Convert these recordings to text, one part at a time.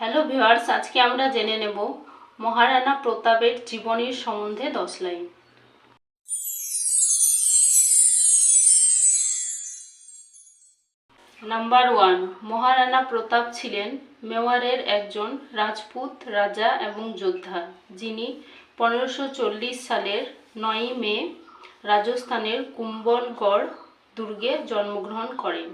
Hello viewers আজকে আমরা জেনে নেব মহারানা প্রতাপের জীবনীর সম্বন্ধে দশ line. Number one Maharana Pratap ছিলেন মেওয়ারের একজন রাজপুত রাজা এবং যোদ্ধা, যিনি পনেরোশো সালের নয়ই মে রাজস্থানের কুম্বলগড় দুর্গে জন্মগ্রহণ করেন।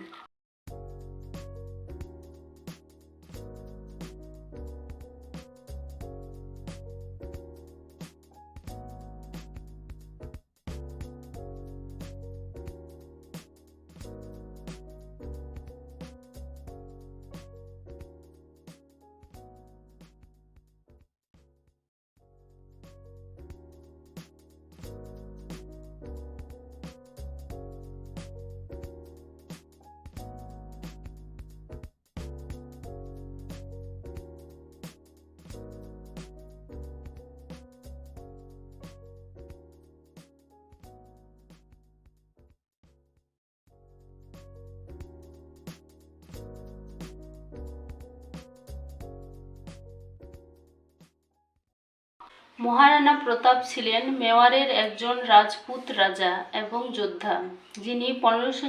মহারানা প্রতাপ ছিলেন মেওয়ারের একজন রাজপুত রাজা এবং যোদ্ধা, যিনি পনেরোশো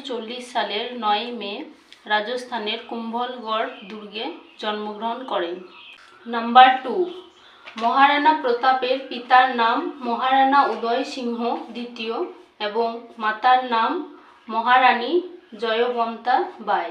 সালের নয় মে রাজস্থানের কুম্ভলগড় দুর্গে জন্মগ্রহণ করেন। নাম্বার টু, মহারানা প্রতাপের পিতার নাম মহারানা উদয় সিংহ দ্বিতীয় এবং মাতার নাম মহারানী জয়বন্তা বাই।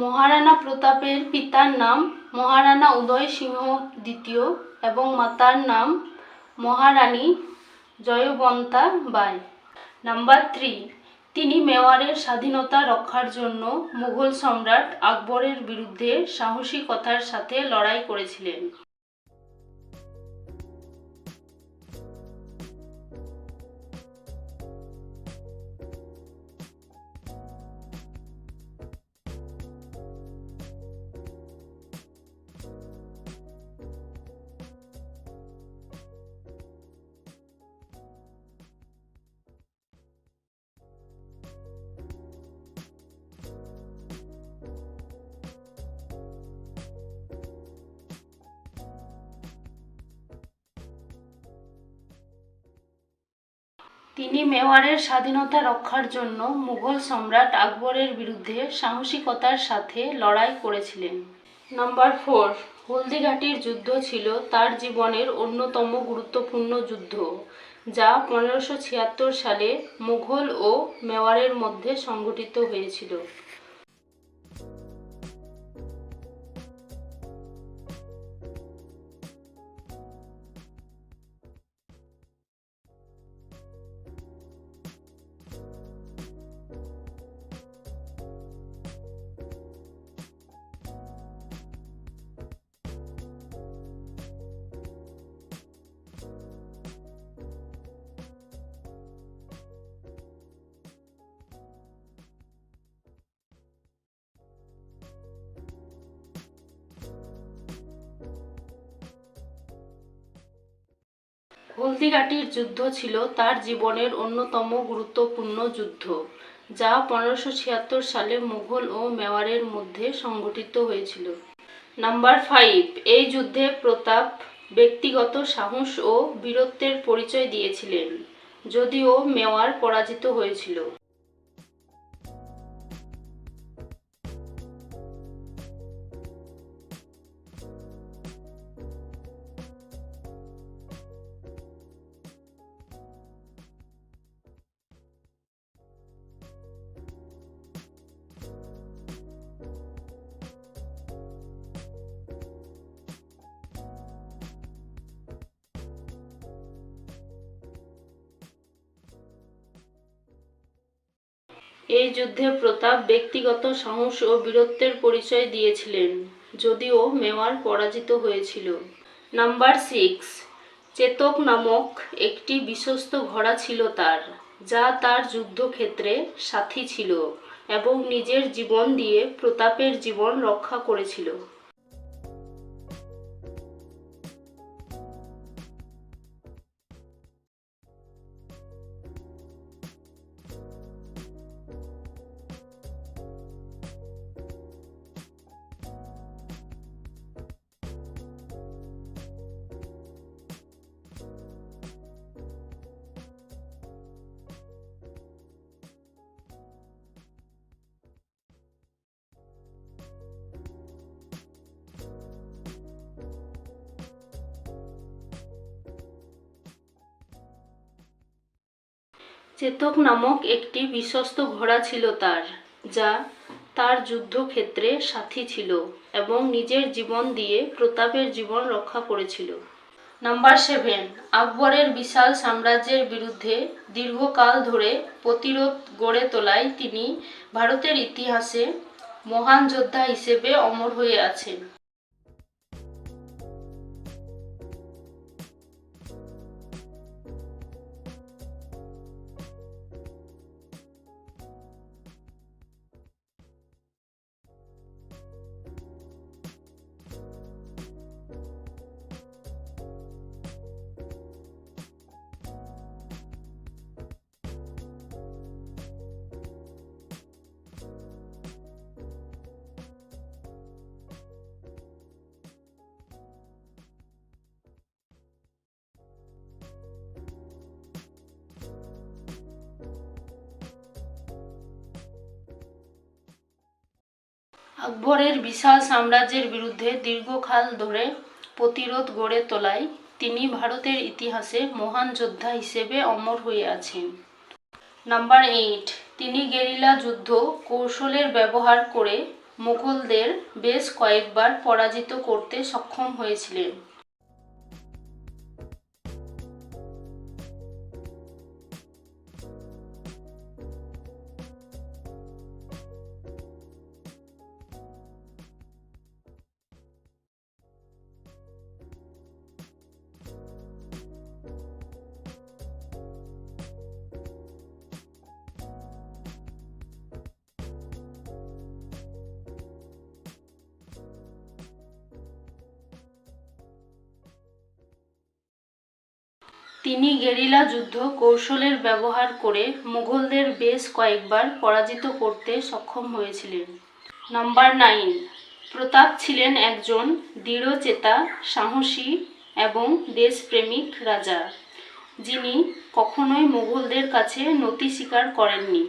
মহারানা প্রতাপের পিতার নাম মহারানা উদয় সিংহ দ্বিতীয় এবং মাতার নাম মহারানী জয়বন্তা বাই। নাম্বার থ্রি তিনি মেওয়ারের স্বাধীনতা রক্ষার জন্য মুঘল সম্রাট আকবরের বিরুদ্ধে সাহসিকতার সাথে লড়াই করেছিলেন। তিনি মেওয়ারের স্বাধীনতা রক্ষার জন্য মুঘল সম্রাট আকবরের বিরুদ্ধে সাহসিকতার সাথে লড়াই করেছিলেন। নাম্বার ফোর, হলদিঘাটির যুদ্ধ ছিল তার জীবনের অন্যতম গুরুত্বপূর্ণ যুদ্ধ, যা পনেরোশো ছিয়াত্তর সালে মুঘল ও মেওয়ারের মধ্যে সংঘটিত হয়েছিল। হলদিঘাটির যুদ্ধ ছিল তার জীবনের অন্যতম গুরুত্বপূর্ণ যুদ্ধ, যা পনেরোশো ছিয়াত্তর সালে মুঘল ও মেওয়ারের মধ্যে সংঘটিত হয়েছিল। নাম্বার ফাইভ, এই যুদ্ধে প্রতাপ ব্যক্তিগত সাহস ও বীরত্বের পরিচয় দিয়েছিলেন, যদিও মেওয়ার পরাজিত হয়েছিল। এই যুদ্ধে প্রতাপ ব্যক্তিগত সাহস ও বীরত্বের পরিচয় দিয়েছিলেন, যদিও মেওয়ার পরাজিত হয়েছিল। নাম্বার সিক্স, চেতক নামক একটি বিশ্বস্ত ঘোড়া ছিল তার, যা তার যুদ্ধক্ষেত্রে সাথী ছিল এবং নিজের জীবন দিয়ে প্রতাপের জীবন রক্ষা করেছিল। চেতক নামক একটি বিশ্বস্ত ঘোড়া ছিল তার, যা তার যুদ্ধক্ষেত্রে সাথী ছিল এবং নিজের জীবন দিয়ে প্রতাপের জীবন রক্ষা করেছিল। নাম্বার সেভেন, আকবরের বিশাল সাম্রাজ্যের বিরুদ্ধে দীর্ঘকাল ধরে প্রতিরোধ গড়ে তোলায় তিনি ভারতের ইতিহাসে মহান যোদ্ধা হিসেবে অমর হয়ে আছেন। আকবরের বিশাল সাম্রাজ্যের বিরুদ্ধে দীর্ঘকাল ধরে প্রতিরোধ গড়ে তোলায় তিনি ভারতের ইতিহাসে মহান যোদ্ধা হিসেবে অমর হয়ে আছেন। নাম্বার এইট, তিনি গেরিলা যুদ্ধ কৌশলের ব্যবহার করে মুঘলদের বেশ কয়েকবার পরাজিত করতে সক্ষম হয়েছিলেন। তিনি গেরিলা যুদ্ধ কৌশলের ব্যবহার করে মুঘলদের বেশ কয়েকবার পরাজিত করতে সক্ষম হয়েছিলেন। নাম্বার নাইন, প্রতাপ ছিলেন একজন দৃঢ়চেতা, সাহসী এবং দেশপ্রেমিক রাজা, যিনি কখনোই মুঘলদের কাছে নতি স্বীকার করেননি।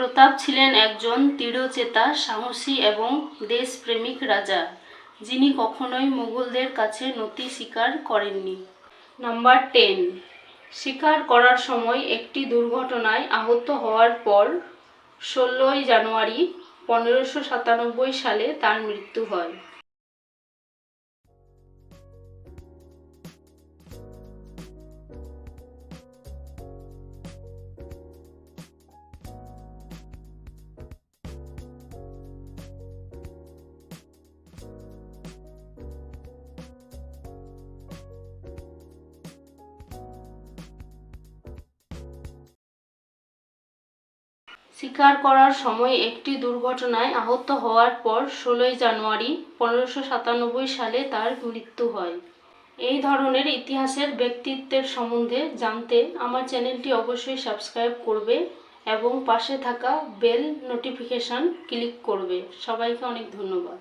প্রতাপ ছিলেন একজন তীরচেতা, সাহসী এবং দেশপ্রেমিক রাজা, যিনি কখনোই মুঘলদের কাছে নতি স্বীকার করেননি। নাম্বার টেন শিকার করার সময় একটি দুর্ঘটনায় আহত হওয়ার পর ষোলোই জানুয়ারি পনেরোশো সাতানব্বই সালে তার মৃত্যু হয়। শিকার করার সময় একটি দুর্ঘটনায় আহত হওয়ার পর ষোলোই জানুয়ারি পনেরোশো সাতানব্বই সালে তার মৃত্যু হয়। এই ধরনের ইতিহাসের ব্যক্তিত্বের সম্বন্ধে জানতে আমার চ্যানেলটি অবশ্যই সাবস্ক্রাইব করবে এবং পাশে থাকা বেল নোটিফিকেশান ক্লিক করবে। সবাইকে অনেক ধন্যবাদ।